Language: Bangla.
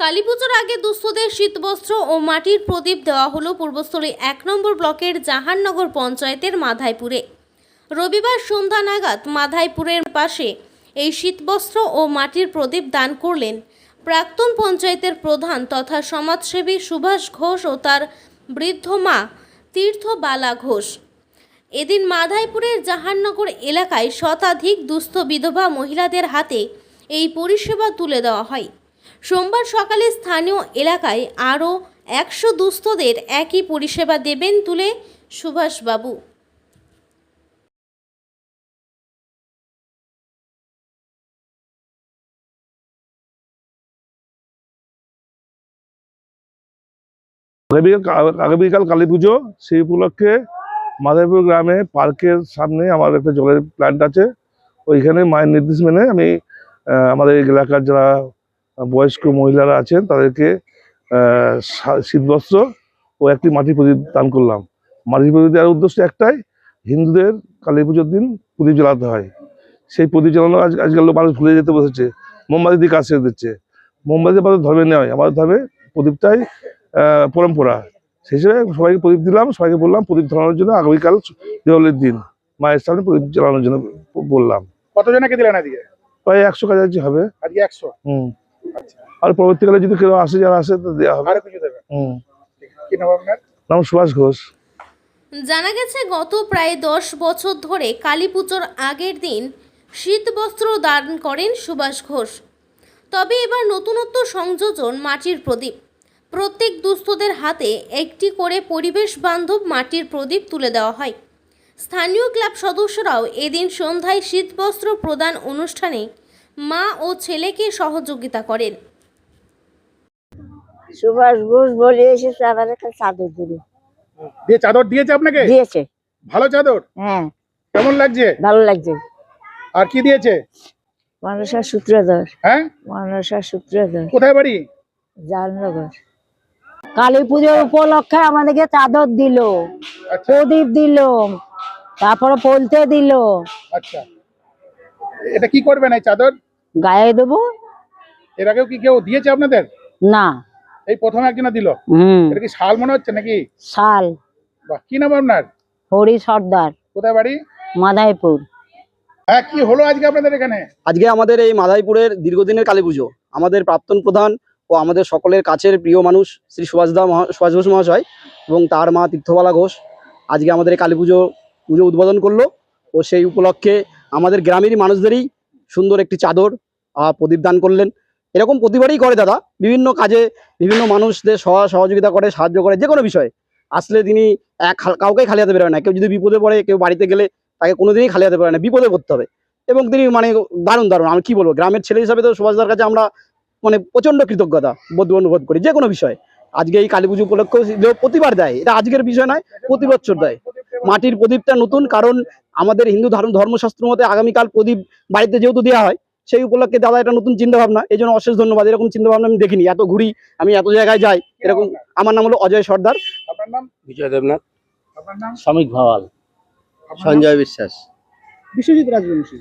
কালীপুজোর আগে দুস্থদের শীতবস্ত্র ও মাটির প্রদীপ দেওয়া হলো পূর্বস্থলী এক নম্বর ব্লকের জাহাননগর পঞ্চায়েতের মাধাইপুরে। রবিবার সন্ধ্যা নাগাদ মাধাইপুরের পাশে এই শীতবস্ত্র ও মাটির প্রদীপ দান করলেন প্রাক্তন পঞ্চায়েতের প্রধান তথা সমাজসেবী সুভাষ ঘোষ ও তার বৃদ্ধ মা তীর্থবালা ঘোষ। এদিন মাধাইপুরের জাহাননগর এলাকায় শতাধিক দুস্থ বিধবা মহিলাদের হাতে এই পরিষেবা তুলে দেওয়া হয়। সোমবার সকালে স্থানীয় এলাকায় আরও একশো দুস্থদের একই পরিষেবা দেবেন তুলে সুভাষবাবু। আগামীকাল কালী পুজো, সেই উপলক্ষে মাদারীপুর গ্রামে পার্কের সামনে আমার একটা জলের প্ল্যান্ট আছে। ওইখানে মায়ের নির্দেশ মেনে আমি আমাদের এলাকার যারা বয়স্ক মহিলারা আছেন তাদেরকে শীতবস্ত্র ও একটি মাটির প্রদীপ দান করলাম। মাটির প্রদীপ দেওয়ার উদ্দেশ্য একটাই হিন্দুদের কালী পুজোর দিন প্রদীপ জ্বালাতে হয়। সেই প্রদীপ জ্বালানো আজ আজকাল মানুষ ভুলে যেতে বসেছে মোমবাতি দিয়ে কাজ ছেড়ে দিচ্ছে। মোমবাতি আমাদের ধর্মে নেওয়া হয় আমাদের ধর্মে প্রদীপটাই পরম্পরা। সেই হিসেবে সবাইকে প্রদীপ দিলাম সবাইকে বললাম প্রদীপ ধরানোর জন্য আগামীকাল দেওয়ালের দিন মায়ের সামনে প্রদীপ জ্বালানোর জন্য বললাম। কতজনকে দিলেন আজকে? প্রায় একশো কাছাকাছি হবে। আজকে একশো? হুম। আর পরবর্তীকালে যদি কেউ আসে যারা আসে তো দেওয়া হবে। আরও কিছু দেবেন হুম। নাম সুভাষ ঘোষ। জানা গেছে গত প্রায় দশ বছর ধরে কালী পুজোর আগের দিন শীতবস্ত্র দান করেন সুভাষ ঘোষ। তবে এবার নতুনত্ব সংযোজন মাটির প্রদীপ। প্রত্যেক দুস্থদের হাতে একটি করে পরিবেশ বান্ধব মাটির প্রদীপ তুলে দেওয়া হয়। স্থানীয় ক্লাব সদস্যরাও এদিন সন্ধ্যায় শীতবস্ত্র প্রদান অনুষ্ঠানে মা ও ছেলেকে সহযোগিতা করেন। সুভাষ ঘোষ বলে এসেছে আমার একটা চাদর দিবে দিয়ে চাদর দিয়েছে আপনাকে? দিয়েছে। ভালো চাদর? হ্যাঁ। কেমন লাগছে? ভালো লাগছে। আর কি দিয়েছে? মানুষের সূত্রধর। হ্যাঁ? মানুষের সূত্রধর। কোথায় বাড়ি? জালনগর কালী পুজোর উপলক্ষে আমাদেরকে চাদর দিল। আচ্ছা। প্রদীপ দিল। তারপরে পলতে দিল। আচ্ছা। এটা কি করবেন এই চাদর? গায়ে দেবো? এর আগেও কি কেউ দিয়েছে আপনাদের? না। এই প্রথম একজনা দিল? হুম। এটা কি শাল মনে হচ্ছে নাকি? শাল। বাহ কি নাম আপনার? হরি সর্দার। কোথায় বাড়ি? মাদাইপুর হ্যাঁ কি হলো আজকে আপনাদের এখানে? আজকে আমাদের এই মাদাইপুরের দীর্ঘদিনের কালী পুজো। আমাদের প্রাক্তন প্রধান ও আমাদের সকলের কাছের প্রিয় মানুষ শ্রী সুভাষদা মহা সুভাষ ঘোষ মহাশয় এবং তার মা তীর্থবালা ঘোষ আজকে আমাদের এই কালী পুজো পুজো উদ্বোধন করল। ও সেই উপলক্ষে আমাদের গ্রামেরই মানুষদেরই সুন্দর একটি চাদর প্রদীপ দান করলেন। এরকম প্রতিবারই করে দাদা। বিভিন্ন কাজে বিভিন্ন মানুষদের সহ- সহযোগিতা করে, সাহায্য করে যে কোনো বিষয়ে। আসলে তিনি এক কাউকে খালি হাতে বেরোয় না। কেউ যদি বিপদে পড়ে, কেউ বাড়িতে গেলে তাকে কোনোদিনই খালি হাতে বেরোয় না। বিপদে পড়তে হবে। এবং তিনি মানে দারুণ দারুণ। আমি কি বলব? গ্রামের ছেলে হিসাবে তো সুভাষদার কাছে আমরা মানে প্রচণ্ড কৃতজ্ঞতা বোধ অনুভব করি, যে কোনো বিষয়ে। আজকে এই কালী পুজো উপলক্ষে প্রতিবার দেয়, এটা আজকের বিষয় নয়, প্রতি বছর দেয়। মাটির প্রদীপটা নতুন, কারণ আমাদের হিন্দু ধর্ম ধর্মশাস্ত্র মতে আগামীকাল প্রদীপ বাড়িতে যেহেতু দেওয়া হয় সেই উপলক্ষে দাদা এটা নতুন চিন্তাভাবনা। এই জন্য অশেষ ধন্যবাদ। এরকম চিন্তা ভাবনা আমি দেখিনি। এত ঘুরি আমি এত জায়গায় যাই এরকম আমার নাম হলো অজয় সর্দার। আপনার নাম? বিজয় দেবনাথ। আপনার নাম? শ্রমিক ভাওয়াল। সঞ্জয় বিশ্বাস। বিশ্বজিৎ রাজবংশী।